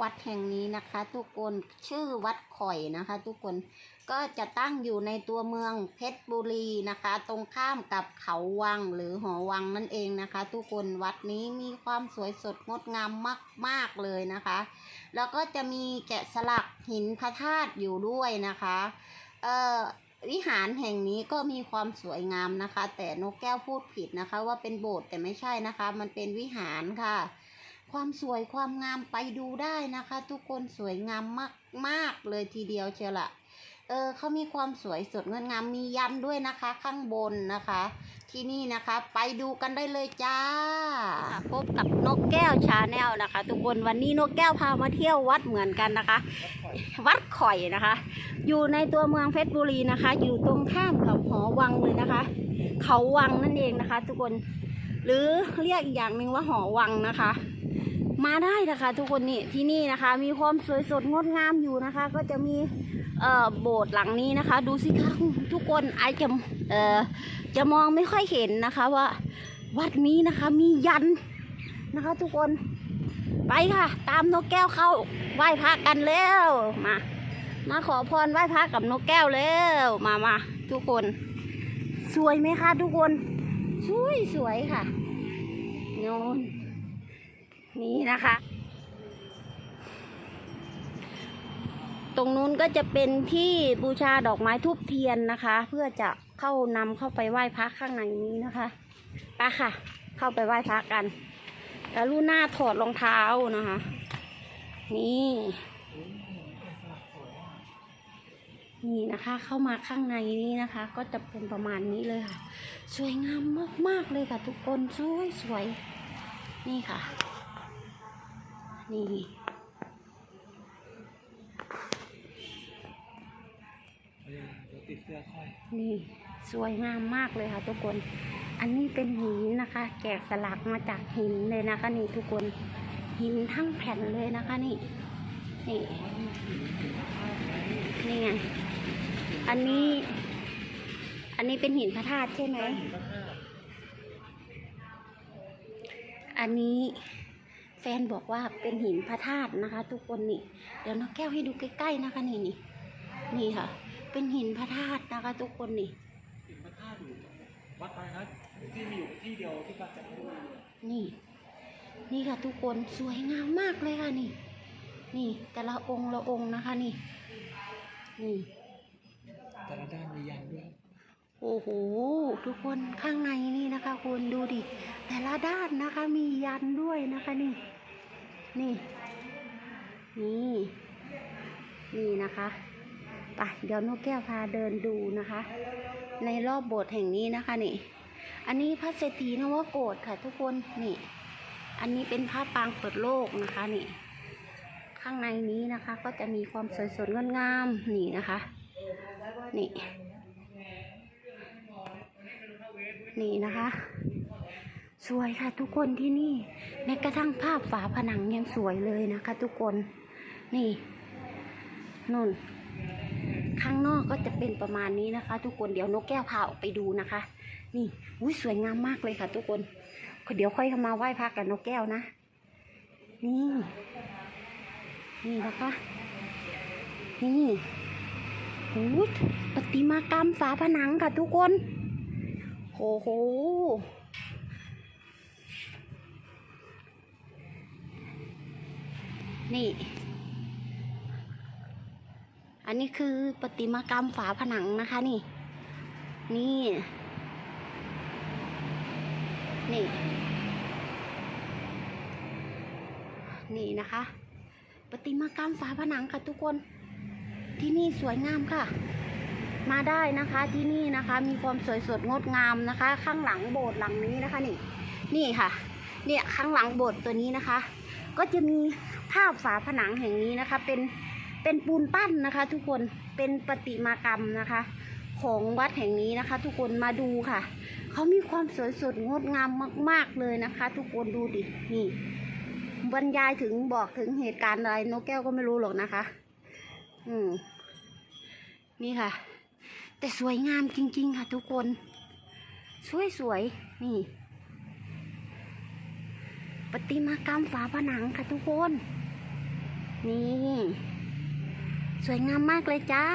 วัดแห่งนี้นะคะ ทุกคนชื่อวัดข่อยนะคะ ทุกคนก็จะตั้งอยู่ในตัวเมืองเพชรบุรีนะคะ ตรงข้ามกับเขาวังหรือหอวังนั่นเองนะคะ ทุกคนวัดนี้มีความสวยสดงดงามมาก ๆเลยนะคะ แล้วก็จะมีแกะสลักหินพระธาตุอยู่ด้วยนะคะเอ่อวิหารแห่งนี้ก็มีความสวยงามนะคะ แต่นกแก้วพูดผิดนะคะ ว่าเป็นโบสถ์แต่ไม่ใช่นะคะ มันเป็นวิหารค่ะ ความสวยความงามไปดูได้นะคะ ทุกคนสวยงามมากมากเลยทีเดียวเชียวละเออเขามีความสวยสดงดงามมียันด้วยนะคะ ข้างบนนะคะ ที่นี่นะคะไปดูกันได้เลยจ้า พบกับนกแก้วชาแนลนะคะ ทุกคนวันนี้นกแก้วพามาเที่ยววัดเหมือนกันนะคะ วัดข่อยนะคะ อยู่ในตัวเมืองเพชรบุรีนะคะ อยู่ตรงข้ามกับหอวังเลยนะคะ เขาวังนั่นเองนะคะ ทุกคน หรือเรียกอีกอย่างหนึ่งว่าหอวังนะคะ มาได้นะคะ ทุกคนนี่ที่นี่นะคะ มีความสวยสดงดงามอยู่นะคะ ก็จะมีเอ่อโบสถ์หลังนี้นะคะ ดูสิคะทุกคนไอจะเอ่อจะมองไม่ค่อยเห็นนะคะว่าวัดนี้นะคะมียันนะคะ ทุกคนไปค่ะ ตามนกแก้วเข้าไหว้พระกันแล้วมามาขอพรไหว้พระกับนกแก้วแล้วมามาทุกคน สวยไหมคะ ทุกคนสวยสวยค่ะโน่น นี่นะคะ ตรงนู้นก็จะเป็นที่บูชาดอกไม้ทูบเทียนนะคะ เพื่อจะเข้านำเข้าไปไหว้พระข้างในนี้นะคะไปค่ะ เข้าไปไหว้พระกันแล้วลูหน้าถอดรองเท้านะคะ นี่นี่นะคะเข้ามาข้างในนี้นะคะ ก็จะเป็นประมาณนี้เลยค่ะ สวยงามมากๆเลยค่ะทุกคนสวยสวยๆนี่ค่ะ นี่นี่สวยงามมากเลยค่ะทุกคน อันนี้เป็นหินนะคะ แกะสลักมาจากหินเลยนะคะ นี่ทุกคนหินทั้งแผ่นเลยนะคะนี่นี่นี่ไงอันนี้ อันนี้เป็นหินพระธาตุใช่ไหมอันนี้ แฟนบอกว่าเป็นหินพระธาตุนะคะ ทุกคนนี่เดี๋ยวน้องแก้วให้ดูใกล้ๆนะคะนี่นี่นี่ค่ะ เป็นหินพระธาตุนะคะ ทุกคนนี่ติดพระธาตุอยู่วัดไปครับที่มีอยู่ที่เดียวที่ปราจันทบุรีนี่ นี่ค่ะทุกคนสวยงามมากเลยค่ะนี่ นี่แต่ละองค์ละองค์นะคะนี่นี่แต่ละด้านมียันด้วย โอ้โห ทุกคนข้างในนี่นะคะคุณดูดิ แต่ละด้านนะคะมียันด้วยนะคะนี่ นี่ นี่นี่นะคะไปเดี๋ยวนกแก้วพาเดินดูนะคะ ในรอบโบสถ์แห่งนี้นะคะนี่ อันนี้พระเศรษฐีนวโกฏค่ะ ทุกคนนี่ อันนี้เป็นพระปางเปิดโลกนะคะนี่ ข้างในนี้นะคะ ก็จะมีความสวยสดงดงามนี่นะคะ นี่ นี่นะคะ สวยค่ะทุกคนที่นี่แม้กระทั่งภาพฝาผนังยังสวยเลยนะคะ ทุกคนนี่นุ่นข้างนอกก็จะเป็นประมาณนี้นะคะ ทุกคนเดี๋ยวนกแก้วพาออกไปดูนะคะ นี่อุ้ยสวยงามมากเลยค่ะ ทุกคนเดี๋ยวค่อยมาไหว้พระกับนกแก้วนะ นี่ นี่นะคะ นี่โอ้ยประติมากรรมฝาผนังค่ะทุกคน โอ้โหนี่ อันนี้คือประติมากรรมฝาผนังนะคะนี่ นี่ นี่ นี่นะคะประติมากรรมฝาผนังค่ะทุกคน ที่นี่สวยงามค่ะ มาได้นะคะที่นี่นะคะมีความสวยสดงดงามนะคะ ข้างหลังโบสถ์หลังนี้นะคะนี่นี่ค่ะ เนี่ยข้างหลังโบสถ์ตัวนี้นะคะ ก็จะมีภาพฝาผนังแห่งนี้นะคะ เป็นเป็นปูนปั้นนะคะ ทุกคนเป็นประติมากรรมนะคะ ของวัดแห่งนี้นะคะ ทุกคนมาดูค่ะเขามีความสวยสดงดงามมาก ๆเลยนะคะ ทุกคนดูดินี่บรรยายถึงบอกถึงเหตุการณ์อะไรนกแก้วก็ไม่รู้หรอกนะคะ อืมนี่ค่ะ แต่สวยงามจริง ๆ ค่ะทุกคน สวยๆ นี่ประติมากรรมฝาผนังค่ะทุกคน นี่ สวยงามมากเลยจ้า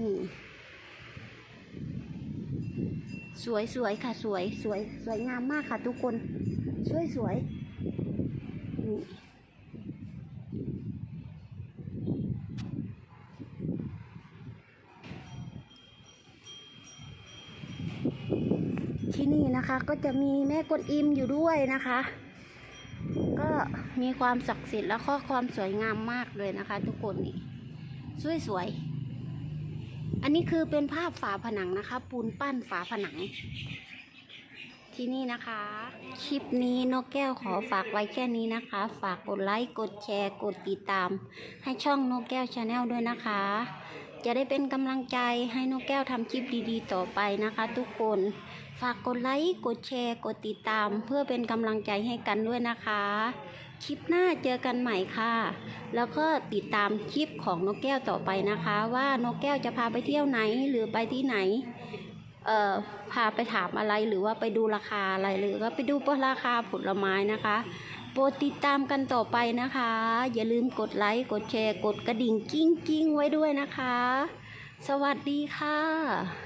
นี่ สวยสวยค่ะสวยสวย สวยงามมากค่ะทุกคน สวยสวยนี่ ที่นี่นะคะ ก็จะมีแม่กวนอิมอยู่ด้วยนะคะ ก็มีความศักดิ์สิทธิ์แล้วก็ความสวยงามมากเลยนะคะ ทุกคนนี่สวยสวยๆอันนี้คือเป็นภาพฝาผนังนะคะ ปูนปั้นฝาผนัง ที่นี่นะคะ คลิปนี้นกแก้วขอฝากไว้แค่นี้นะคะ ฝากกดไลค์กดแชร์ กดติดตาม ให้ช่องนกแก้วชาแนลด้วยนะคะ จะได้เป็นกำลังใจให้นกแก้วทำคลิปดีๆ ต่อไปนะคะ ทุกคน ฝากกดไลค์ กดแชร์ กดติดตาม เพื่อเป็นกำลังใจให้กันด้วยนะคะ คลิปหน้าเจอกันใหม่ค่ะ แล้วก็ติดตามคลิปของนกแก้วต่อไปนะคะ ว่านกแก้วจะพาไปเที่ยวไหนหรือไปที่ไหน เอ่อ พาไปถามอะไรหรือว่าไปดูราคาอะไรหรือก็ไปดูราคาผลไม้นะคะโปรดติดตามกันต่อไปนะคะ อย่าลืมกดไลค์ กดแชร์ กดกระดิ่งกิ้งกิ้งไว้ด้วยนะคะ สวัสดีค่ะ